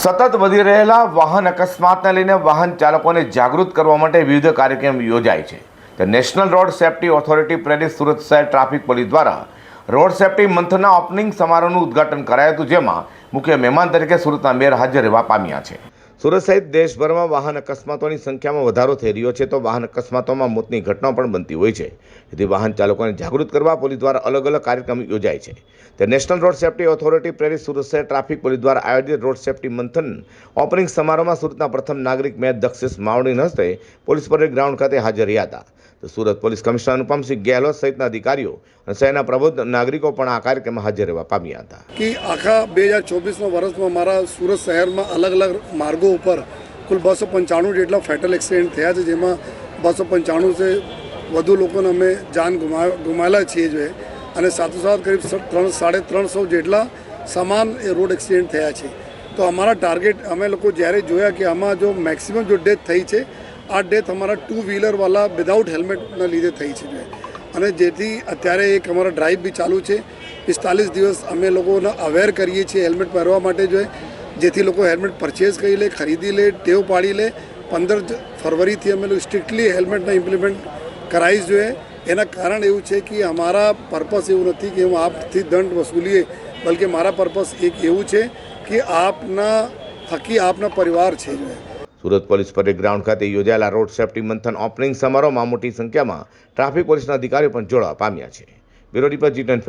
સતત વધી રહેલા વાહન અકસ્માતને લઈને વાહન ચાલકોને જાગૃત કરવા માટે વિવિધ કાર્યક્રમ યોજાય છે. તે નેશનલ રોડ સેફ્ટી ઓથોરિટી પ્રેરિત સુરત શહેર ટ્રાફિક પોલીસ દ્વારા રોડ સેફ્ટી મંથના ઓપનિંગ સમારોહનું ઉદ્ઘાટન કરાયું હતું, જેમાં મુખ્ય મહેમાન તરીકે સુરતના મેયર હાજર રહેવા પામ્યા છે. સુરત સહિત દેશભરમાં વાહન અકસ્માતોની સંખ્યામાં વધારો થઈ રહ્યો છે તો વાહન અકસ્માતોમાં મોતની ઘટનાઓ પણ બનતી હોય છે. જેથી વાહન ચાલકોને જાગૃત કરવા પોલીસ દ્વારા અલગ અલગ કાર્યક્રમ યોજાય છે. તે નેશનલ રોડ સેફ્ટી ઓથોરિટી પ્રેરિત સુરત શહેર ટ્રાફિક પોલીસ દ્વારા આયોજિત રોડ સેફ્ટી મંથન ઓપનિંગ સમારોહમાં સુરતના પ્રથમ નાગરિક મેયર દક્ષિસ માવડીના હસ્તે પોલીસ પરેડ ગ્રાઉન્ડ ખાતે હાજર રહ્યા હતા. તો સુરત પોલીસ કમિશનર અનુપમસિંહ ગેહલોત સહિતના અધિકારીઓ અને શહેરના પ્રબુદ્ધ નાગરિકો પણ આ કાર્યક્રમમાં હાજર રહેવા પામ્યા હતા. કે આખા બે હજાર ચોવીસના વર્ષમાં મારા સુરત શહેરમાં અલગ અલગ માર્ગો ઉપર કુલ બસો પંચાણું જેટલા ફેટલ એક્સિડન્ટ થયા છે, જેમાં બસો પંચાણુંથી વધુ લોકોને અમે જાન ગુમા ગુમાયેલા છીએ જોઈએ અને સાથોસાથ કરીબ ત્રણ, સાડે ત્રણસો જેટલા સમાન એ રોડ એક્સિડન્ટ થયા છે. તો અમારા ટાર્ગેટ અમે લોકો જ્યારે જોયા કે આમાં જો મેક્સિમમ જો ડેથ થઈ છે, આ ડેથ અમારા ટુ વ્હીલરવાળા વિધાઉટ હેલ્મેટના લીધે થઈ છે જોઈએ અને જેથી અત્યારે એક અમારા ડ્રાઈવ બી ચાલુ છે. પિસ્તાલીસ દિવસ અમે લોકોને અવેર કરીએ છીએ હેલ્મેટ પહેરવા માટે જોઈએ જેથી લોકો હેલ્મેટ પરચેઝ કરી લે, ખરીદી લે, ટેવ પાડી લે. પંદર ફરવરીથી અમે લોકો સ્ટ્રિક્ટલી હેલ્મેટને ઇમ્પ્લિમેન્ટ કરાવી જોઈએ. એના કારણ એવું છે કે અમારા પર્પસ એવું નથી કે હું આપથી દંડ વસૂલીએ, બલકે મારા પર્પસ એક એવું છે કે આપના થકી આપના પરિવાર છે. સુરત પોલીસ પરેડ ગ્રાઉન્ડ ખાતે યોજાયેલા રોડ સેફ્ટી મંથન ઓપનિંગ સમારોહમાં મોટી સંખ્યામાં ટ્રાફિક પોલીસના અધિકારીઓ પણ જોડાવા પામ્યા છે. બ્યુરો રિપોર્ટ જી ટેન